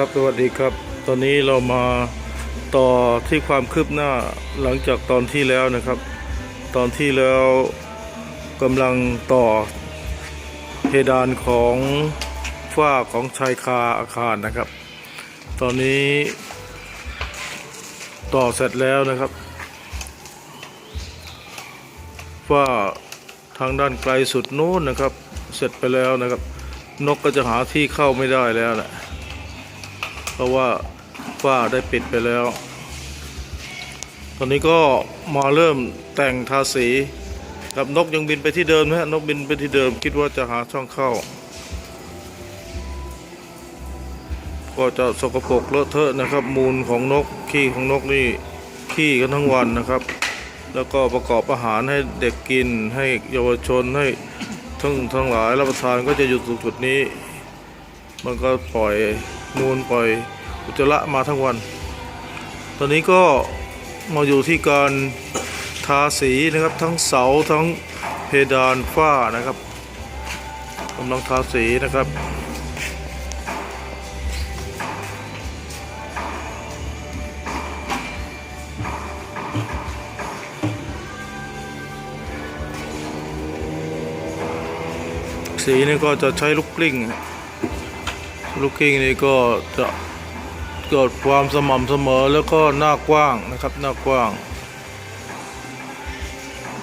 ครับสวัสดีครับ ตอนนี้เรามาต่อที่ความคืบหน้าหลังจากตอนที่แล้วนะครับ ตอนที่แล้วกำลังต่อเพดานของฝ้าของชายคาอาคารนะครับ ตอนนี้ต่อเสร็จแล้วนะครับฝ้าทางด้านไกลสุดนู้นนะครับ เสร็จไปแล้วนะครับ นกก็จะหาที่เข้าไม่ได้แล้วแหละ เพราะว่าฝ้าได้ปิดไปแล้ว ตอนนี้ก็มาเริ่มแต่งทาสีครับนกยังบินไปที่เดิมนะฮะนกบินไปที่เดิมคิดว่าจะหาช่องเข้า ก็จะสกปรกเลอะเทอะนะครับ มูลของนกขี้ของนกนี่ขี้กันทั้งวันนะครับ แล้วก็ประกอบอาหารให้เด็กกินให้เยาวชนให้ทั้งทั้งหลายรับประทานก็จะอยู่ตรงจุดนี้ มันก็ปล่อยมูลปล่อยอุจจาระมาทั้งวัน ตอนนี้ก็มาอยู่ที่การทาสีนะครับทั้งเสาทั้งเพดานฝ้านะครับกำลังทาสีนะครับสีนี่ก็จะใช้ลูกกลิ้งฮะ ลูกกลิ้งนี่ก็จะเกิดความสม่ำเสมอแล้วก็หน้ากว้างนะครับหน้ากว้าง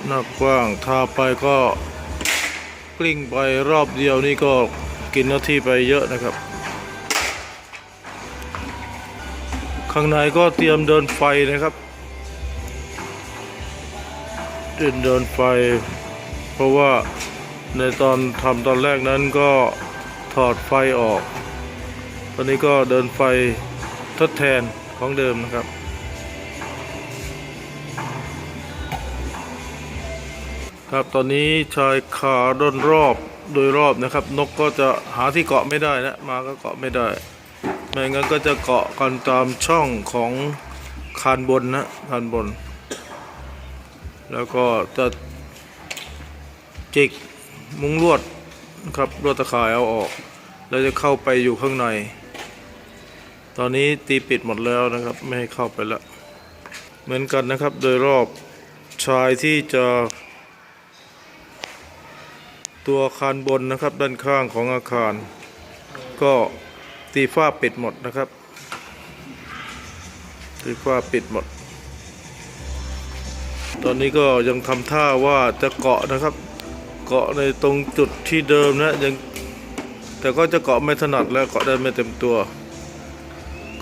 หน้ากว้างทาไปก็กลิ้งไปรอบเดียวนี่ก็กินหน้าที่ไปเยอะนะครับ ข้างในก็เตรียมเดินไฟนะครับเดินเดินไฟ เพราะว่าในตอนทำตอนแรกนั้นก็ถอดไฟออก ตอนนี้ก็เดินไฟทดแทนของเดิมนะครับ ครับตอนนี้ชายคาด้นรอบโดยรอบนะครับ นกก็จะหาที่เกาะไม่ได้นะมาก็เกาะไม่ได้ไม่งั้นก็จะเกาะกันตามช่องของคานบนนะคานบน แล้วก็จะจิกมุ้งลวดนะครับลวดตะข่ายเอาออก แล้วจะเข้าไปอยู่ข้างใน ตอนนี้ตีปิดหมดแล้วนะครับ ไม่ให้เข้าไปแล้วเหมือนกันนะครับ โดยรอบชายที่จะ ตัวอาคารบนนะครับ ด้านข้างของอาคาร ก็ตีฝ้าปิดหมดนะครับ ตีฝ้าปิดหมด ตอนนี้ก็ยังทำท่าว่าจะเกาะนะครับ เกาะในตรงจุดที่เดิมนะยังแต่ก็จะเกาะไม่ถนัดแล้วเกาะได้ไม่เต็มตัว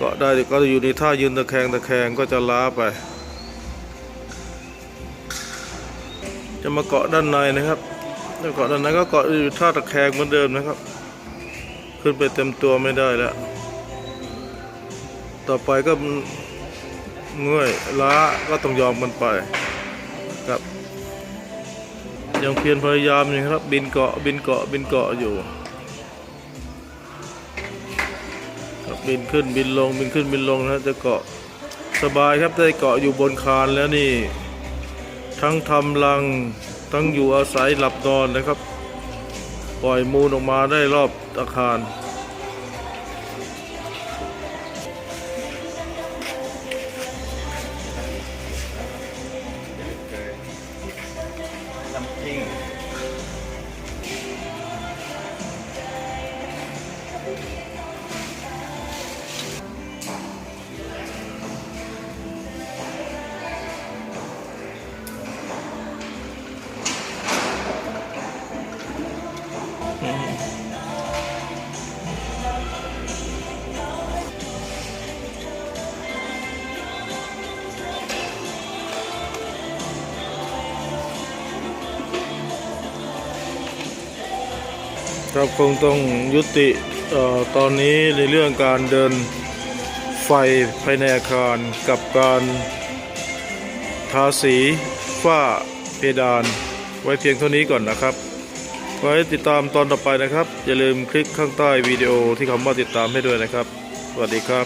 กาะได้ก็จะอยู่ในท่ายืนตะแคงตะแคงก็จะล้าไป จะมาเกาะด้านในนะครับถ้าเกาะด้านในก็เกาะอยู่ท่าตะแคงเหมือนเดิมนะครับ ขึ้นไปเต็มตัวไม่ได้แล้ว ต่อไปก็เมื่อยล้าก็ต้องยอมมันไปครับยังเพียรพยายามอยู่ครับ บินเกาะบินเกาะบินเกาะอยู่ บินขึ้นบินลงบินขึ้นบินลงนะจะเกาะสบายครับได้เกาะอยู่บนคานแล้วนี่ ทั้งทำรังทั้งอยู่อาศัยหลับนอนนะครับ ปล่อยมูลออกมาได้รอบอาคาร ครับคงต้องยุติออตอนนี้ในเรื่องการเดินไฟภายในอาคารกับการทาสีฝ้าเพดาน ไว้เพียงเท่านี้ก่อนนะครับ ไว้ติดตามตอนต่อไปนะครับ อย่าลืมคลิกข้างใต้วิดีโอที่คำว่าติดตามให้ด้วยนะครับ สวัสดีครับ